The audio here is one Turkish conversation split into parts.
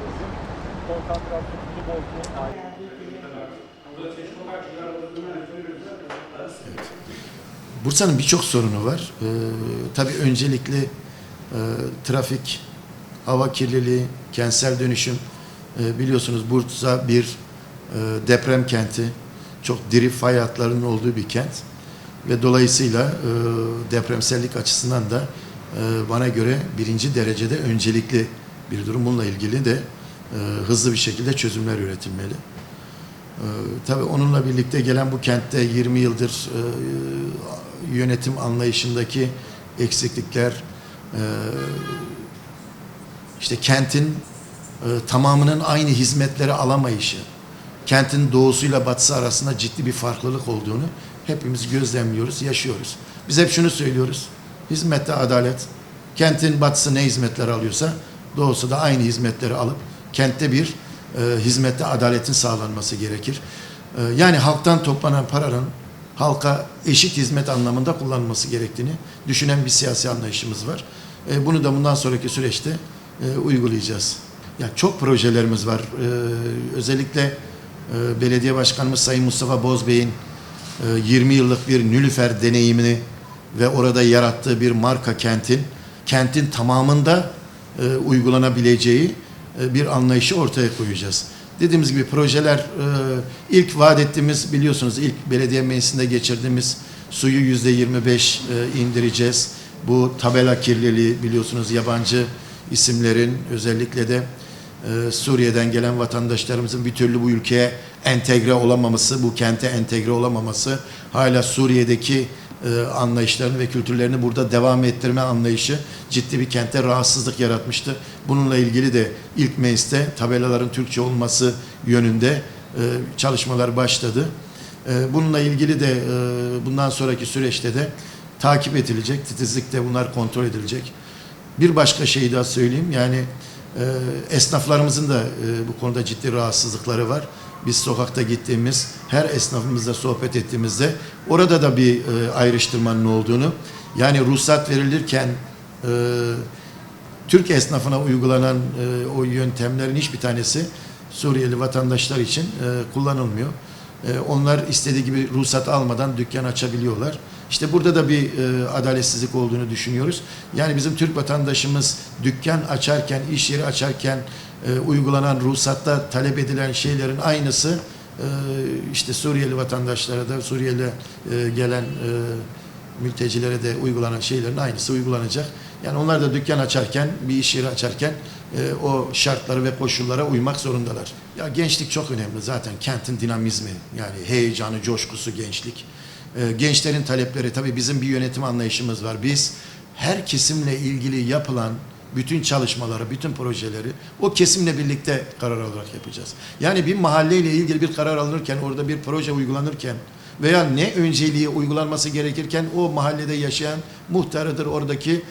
bozdu. Bursa'nın birçok sorunu var. Ee, tabii öncelikli e, trafik, hava kirliliği, kentsel dönüşüm. Ee, biliyorsunuz Bursa bir e, deprem kenti. Çok diri fay hatlarının olduğu bir kent. Ve dolayısıyla e, depremsellik açısından da e, bana göre birinci derecede öncelikli bir durum. Bununla ilgili de e, hızlı bir şekilde çözümler üretilmeli. Ee, tabii onunla birlikte gelen bu kentte 20 yıldır e, yönetim anlayışındaki eksiklikler, e, işte kentin e, tamamının aynı hizmetleri alamayışı, kentin doğusuyla batısı arasında ciddi bir farklılık olduğunu hepimiz gözlemliyoruz, yaşıyoruz. Biz hep şunu söylüyoruz, hizmette adalet, kentin batısı ne hizmetler alıyorsa doğusu da aynı hizmetleri alıp kentte bir e, hizmette adaletin sağlanması gerekir. E, yani halktan toplanan paranın halka eşit hizmet anlamında kullanılması gerektiğini düşünen bir siyasi anlayışımız var. E, bunu da bundan sonraki süreçte e, uygulayacağız. Ya çok projelerimiz var. E, özellikle e, belediye başkanımız Sayın Mustafa Bozbey'in e, 20 yıllık bir Nülüfer deneyimini ve orada yarattığı bir marka kentin kentin tamamında e, uygulanabileceği e, bir anlayışı ortaya koyacağız. Dediğimiz gibi projeler e, ilk vaat ettiğimiz biliyorsunuz ilk belediye meclisinde geçirdiğimiz suyu yüzde 25 e, indireceğiz. Bu tabela kirliliği biliyorsunuz yabancı isimlerin özellikle de e, Suriye'den gelen vatandaşlarımızın bir türlü bu ülkeye entegre olamaması, bu kente entegre olamaması, hala Suriye'deki e, anlayışlarını ve kültürlerini burada devam ettirme anlayışı ciddi bir kente rahatsızlık yaratmıştı. Bununla ilgili de ilk mecliste tabelaların Türkçe olması yönünde e, çalışmalar başladı. E, bununla ilgili de bundan sonraki süreçte de takip edilecek, titizlikte bunlar kontrol edilecek. Bir başka şeyi daha söyleyeyim yani esnaflarımızın da bu konuda ciddi rahatsızlıkları var. Biz sokakta gittiğimiz her esnafımızla sohbet ettiğimizde orada da bir e, ayrıştırmanın olduğunu yani ruhsat verilirken e, Türk esnafına uygulanan e, o yöntemlerin hiçbir tanesi Suriyeli vatandaşlar için e, kullanılmıyor. E, onlar istediği gibi ruhsat almadan dükkan açabiliyorlar. İşte burada da bir e, adaletsizlik olduğunu düşünüyoruz. Yani bizim Türk vatandaşımız dükkan açarken, iş yeri açarken e, uygulanan ruhsatta talep edilen şeylerin aynısı e, işte Suriyeli vatandaşlara da Suriyeli e, gelen e, mültecilere de uygulanan şeylerin aynısı uygulanacak. Yani onlar da dükkan açarken, bir iş yeri açarken e, o şartlara ve koşullara uymak zorundalar. Ya gençlik çok önemli zaten kentin dinamizmi yani heyecanı, coşkusu gençlik. E, gençlerin talepleri tabii bizim bir yönetim anlayışımız var. Biz her kesimle ilgili yapılan bütün çalışmaları, bütün projeleri o kesimle birlikte karar alarak yapacağız. Yani bir mahalleyle ilgili bir karar alınırken, orada bir proje uygulanırken veya ne önceliği uygulanması gerekirken o mahallede yaşayan muhtarıdır, oradaki e,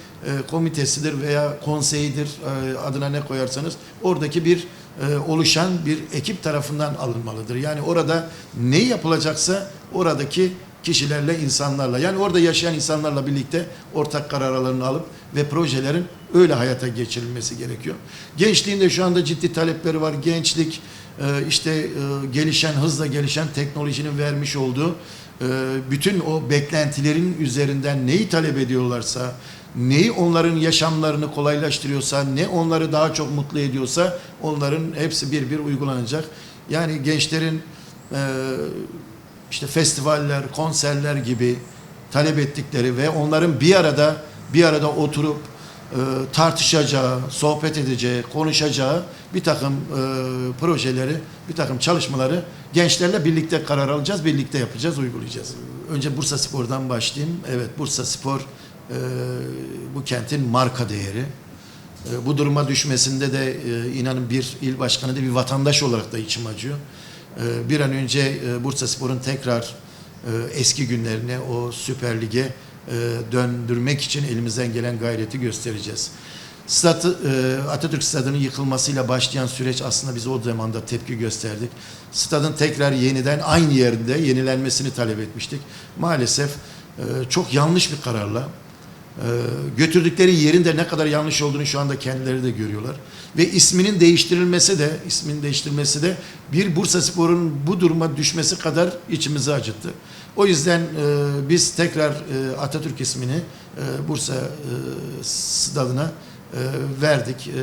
komitesidir veya konseyidir e, adına ne koyarsanız oradaki bir e, oluşan bir ekip tarafından alınmalıdır. Yani orada ne yapılacaksa oradaki kişilerle, insanlarla yani orada yaşayan insanlarla birlikte ortak kararlarını alıp ve projelerin öyle hayata geçirilmesi gerekiyor. Gençliğin de şu anda ciddi talepleri var. Gençlik e, işte e, gelişen, hızla gelişen teknolojinin vermiş olduğu e, bütün o beklentilerin üzerinden neyi talep ediyorlarsa, neyi onların yaşamlarını kolaylaştırıyorsa, ne onları daha çok mutlu ediyorsa onların hepsi bir bir uygulanacak. Yani gençlerin işte festivaller, konserler gibi talep ettikleri ve onların bir arada bir arada oturup e, tartışacağı, sohbet edeceği, konuşacağı bir takım e, projeleri, bir takım çalışmaları gençlerle birlikte karar alacağız, birlikte yapacağız, uygulayacağız. Önce Bursa Spor'dan başlayayım. Evet, Bursa Spor e, bu kentin marka değeri. E, bu duruma düşmesinde de e, inanın bir il başkanı da bir vatandaş olarak da içim acıyor. E, bir an önce e, Bursa Spor'un tekrar e, eski günlerine o Süper Lig'e e, döndürmek için elimizden gelen gayreti göstereceğiz. Statı, e, Atatürk Stadı'nın yıkılmasıyla başlayan süreç aslında biz o zamanda tepki gösterdik. Stadın tekrar yeniden aynı yerinde yenilenmesini talep etmiştik. Maalesef çok yanlış bir kararla Ee, götürdükleri yerin de ne kadar yanlış olduğunu şu anda kendileri de görüyorlar. Ve isminin değiştirilmesi de, isminin değiştirilmesi de bir Bursa Spor'un bu duruma düşmesi kadar içimizi acıttı. O yüzden e, biz tekrar e, Atatürk ismini e, Bursa e, stadına e, verdik. E,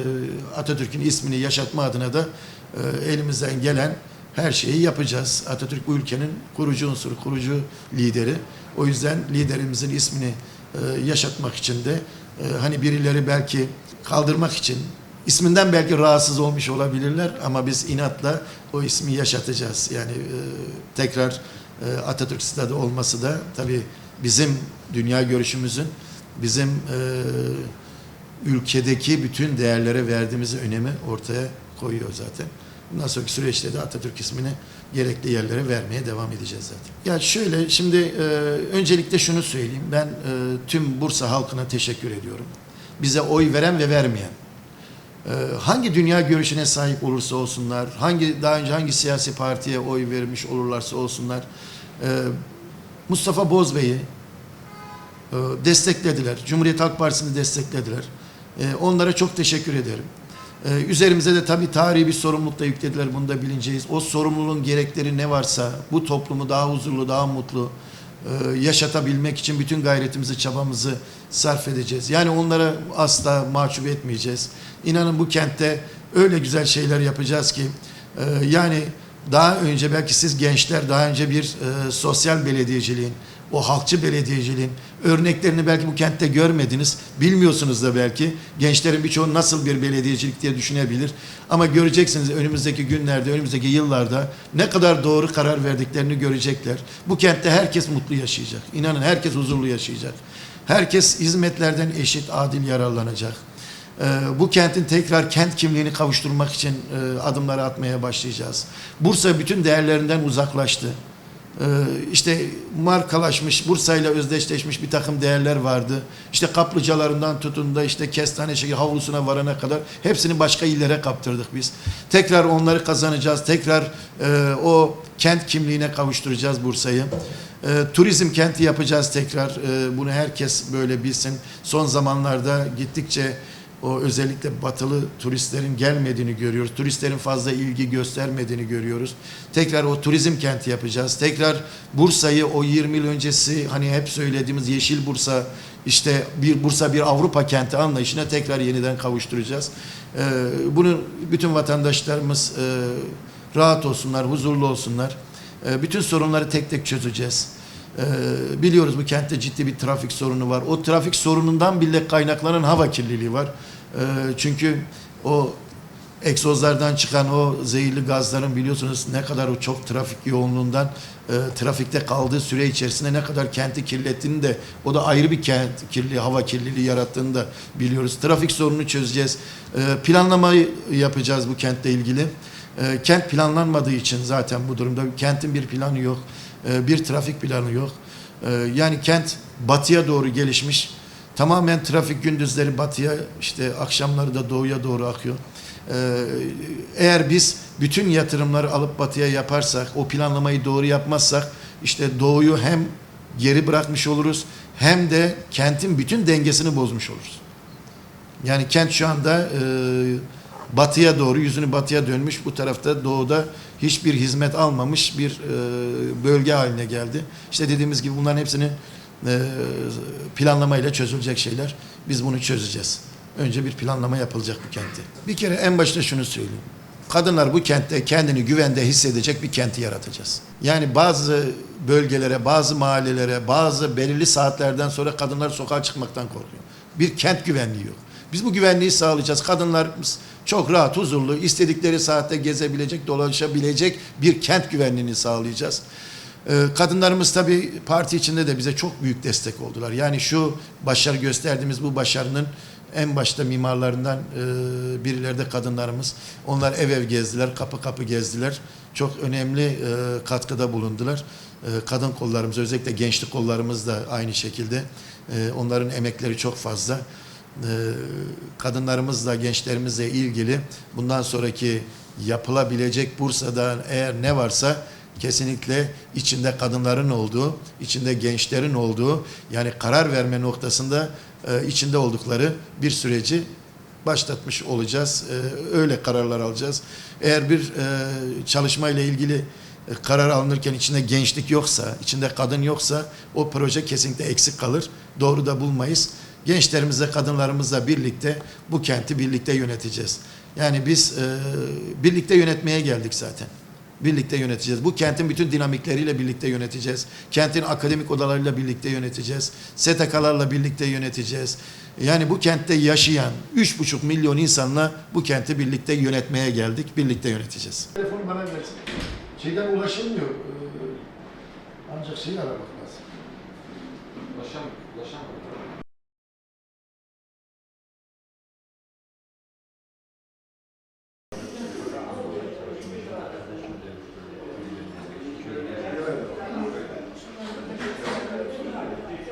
Atatürk'ün ismini yaşatma adına da e, elimizden gelen her şeyi yapacağız. Atatürk bu ülkenin kurucu unsuru, kurucu lideri. O yüzden liderimizin ismini e, yaşatmak için de e, hani birileri belki kaldırmak için isminden belki rahatsız olmuş olabilirler ama biz inatla o ismi yaşatacağız. Yani e, tekrar Atatürk Stadı olması da tabii bizim dünya görüşümüzün bizim ülkedeki bütün değerlere verdiğimiz önemi ortaya koyuyor zaten. Bundan sonraki süreçte de Atatürk ismini gerekli yerlere vermeye devam edeceğiz zaten. Ya şöyle şimdi e, öncelikle şunu söyleyeyim. Ben e, tüm Bursa halkına teşekkür ediyorum. Bize oy veren ve vermeyen. E, hangi dünya görüşüne sahip olursa olsunlar, hangi daha önce hangi siyasi partiye oy vermiş olurlarsa olsunlar, e, Mustafa Bozbey'i e, desteklediler. Cumhuriyet Halk Partisi'ni desteklediler. E, onlara çok teşekkür ederim. E, üzerimize de tabii tarihi bir sorumluluk da yüklediler. Bunu da bilinceğiz. O sorumluluğun gerekleri ne varsa bu toplumu daha huzurlu, daha mutlu e, yaşatabilmek için bütün gayretimizi, çabamızı sarf edeceğiz. Yani onlara asla mahcup etmeyeceğiz. İnanın bu kentte öyle güzel şeyler yapacağız ki e, yani daha önce belki siz gençler daha önce bir e, sosyal belediyeciliğin, o halkçı belediyeciliğin örneklerini belki bu kentte görmediniz. Bilmiyorsunuz da belki. Gençlerin birçoğu nasıl bir belediyecilik diye düşünebilir. Ama göreceksiniz önümüzdeki günlerde, önümüzdeki yıllarda ne kadar doğru karar verdiklerini görecekler. Bu kentte herkes mutlu yaşayacak. İnanın herkes huzurlu yaşayacak. Herkes hizmetlerden eşit, adil yararlanacak. Ee, bu kentin tekrar kent kimliğini kavuşturmak için e, adımları atmaya başlayacağız. Bursa bütün değerlerinden uzaklaştı. Ee, işte markalaşmış, Bursa ile özdeşleşmiş bir takım değerler vardı. İşte kaplıcalarından tutun da işte kestane şekeri havlusuna varana kadar hepsini başka illere kaptırdık biz. Tekrar onları kazanacağız. Tekrar e, o kent kimliğine kavuşturacağız Bursa'yı. E, turizm kenti yapacağız tekrar. E, bunu herkes böyle bilsin. Son zamanlarda gittikçe o özellikle batılı turistlerin gelmediğini görüyoruz. Turistlerin fazla ilgi göstermediğini görüyoruz. Tekrar o turizm kenti yapacağız. Tekrar Bursa'yı o 20 yıl öncesi hani hep söylediğimiz Yeşil Bursa işte bir Bursa bir Avrupa kenti anlayışına tekrar yeniden kavuşturacağız. Ee, bunu bütün vatandaşlarımız e, rahat olsunlar, huzurlu olsunlar. Ee, bütün sorunları tek tek çözeceğiz. Ee, biliyoruz bu kentte ciddi bir trafik sorunu var. O trafik sorunundan bile kaynaklanan hava kirliliği var. Ee, çünkü o egzozlardan çıkan o zehirli gazların biliyorsunuz ne kadar o çok trafik yoğunluğundan e, trafikte kaldığı süre içerisinde ne kadar kenti kirlettiğini de o da ayrı bir kent kirli hava kirliliği yarattığını da biliyoruz. Trafik sorununu çözeceğiz. E, planlamayı yapacağız bu kentle ilgili. E, kent planlanmadığı için zaten bu durumda kentin bir planı yok. E, bir trafik planı yok. E, yani kent batıya doğru gelişmiş. Tamamen trafik gündüzleri batıya işte akşamları da doğuya doğru akıyor. Ee, eğer biz bütün yatırımları alıp batıya yaparsak, o planlamayı doğru yapmazsak işte doğuyu hem geri bırakmış oluruz hem de kentin bütün dengesini bozmuş oluruz. Yani kent şu anda e, batıya doğru, yüzünü batıya dönmüş. Bu tarafta doğuda hiçbir hizmet almamış bir e, bölge haline geldi. İşte dediğimiz gibi bunların hepsini e, planlamayla çözülecek şeyler. Biz bunu çözeceğiz. Önce bir planlama yapılacak bu kentte. Bir kere en başta şunu söyleyeyim. Kadınlar bu kentte kendini güvende hissedecek bir kenti yaratacağız. Yani bazı bölgelere, bazı mahallelere, bazı belirli saatlerden sonra kadınlar sokağa çıkmaktan korkuyor. Bir kent güvenliği yok. Biz bu güvenliği sağlayacağız. Kadınlarımız çok rahat, huzurlu, istedikleri saatte gezebilecek, dolaşabilecek bir kent güvenliğini sağlayacağız. Ee, Kadınlarımız tabii parti içinde de bize çok büyük destek oldular. Yani şu başarı gösterdiğimiz bu başarının en başta mimarlarından e, birileri de kadınlarımız. Onlar ev ev gezdiler, kapı kapı gezdiler. Çok önemli e, katkıda bulundular. E, kadın kollarımız, özellikle gençlik kollarımız da aynı şekilde. E, onların emekleri çok fazla. E, kadınlarımızla, gençlerimizle ilgili bundan sonraki yapılabilecek Bursa'da eğer ne varsa kesinlikle içinde kadınların olduğu, içinde gençlerin olduğu yani karar verme noktasında e, içinde oldukları bir süreci başlatmış olacağız. E, öyle kararlar alacağız. Eğer bir e, çalışmayla ilgili e, karar alınırken içinde gençlik yoksa, içinde kadın yoksa o proje kesinlikle eksik kalır. Doğru da bulmayız. Gençlerimizle, kadınlarımızla birlikte bu kenti birlikte yöneteceğiz. Yani biz e, birlikte yönetmeye geldik zaten. Birlikte yöneteceğiz. Bu kentin bütün dinamikleriyle birlikte yöneteceğiz. Kentin akademik odalarıyla birlikte yöneteceğiz. STK'larla birlikte yöneteceğiz. Yani bu kentte yaşayan 3,5 milyon insanla bu kenti birlikte yönetmeye geldik. Birlikte yöneteceğiz. Telefonu bana versin. Şeyden ulaşılmıyor. Ee, Ancak şeyi aramak lazım. Ulaşam, ulaşamadım.